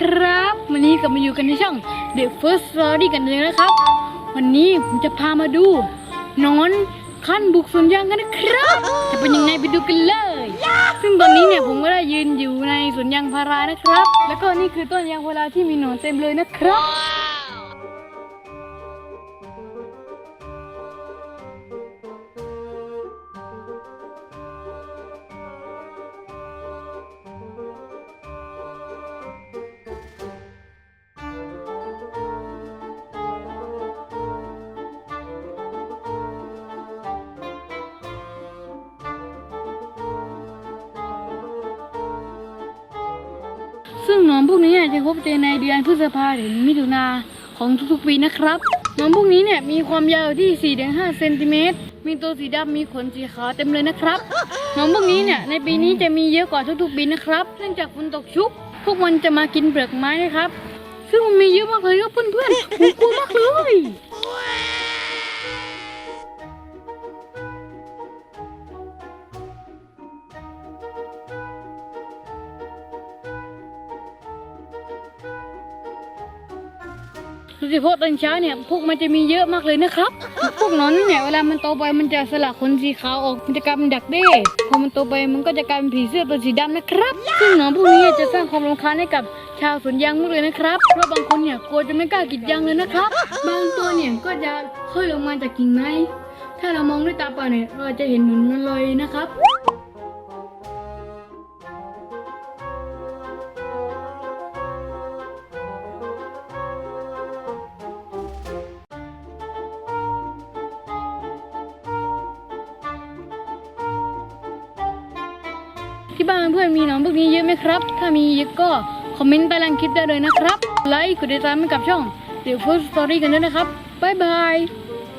ครับวันนี้กลับมาอยู่กันในช่อง The First Story กันเลยนะครับ วันนี้ผมจะพามาดูนอนขั้นบุกสวนยางกันนะครับ จะเป็นยังไงไปดูกันเลย ซึ่งตอนนี้เนี่ยผมก็ได้ยืนอยู่ในสวนยางพารานะครับ แล้วก็นี่คือต้นยางพาราที่มีหนอนเต็มเลยนะครับ อนพวกนี้เนี่ยจะพบเจอในเดือนพฤษภาถึงมิถุนาของทุกๆปีนะครับหนอนพวกนี้เนี่ยมีความยาวที่ 4-5 เซนติเมตร มีตัวสีดำมีขนสีขาวเต็มเลยนะครับหนอนพวกนี้เนี่ยในปีนี้จะมีเยอะกว่าทุกๆปีนะครับ เนื่องจากฝนตกชุก พวกมันจะมากินเปลือกไม้นะครับ ซึ่งมันมีเยอะมากเลยครับเพื่อนๆผมกลัวมากเลย ดยเฉพาะตอนเช้าเนี่ยพวกมันจะมีเยอะมากเลยนะครับ พวกหนอนเนี่ยเวลามันโตไปมันจะสลักขนสีขาวออกมันจะกลายเป็นดักเด้พอมันโตไปมันก็จะกลายเป็นผีเสื้อตัวสีดำนะครับ ซึ่งหนอนพวกนี้จะสร้างความรำคาญให้กับชาวสวนยางมากเลยนะครับเพราะบางคนเนี่ยกลัวจะไม่กล้ากรีดยางเลยนะครับ บางตัวเนี่ยก็จะค่อยลงมาจากกิ่งไม้ถ้าเรามองด้วยตาเปล่าเนี่ยเราจะเห็นหนุนมันลอยนะครับ ที่บ้านเพื่อนมีหนอนพวกนี้เยอะไหมครับ ถ้ามีเยอะก็คอมเมนต์ใต้ล่างคลิปได้เลยนะครับ ไลค์กดติดตามให้กับช่องเดี๋ยวโพสต์สตอรี่กันด้วยนะครับบ๊ายบาย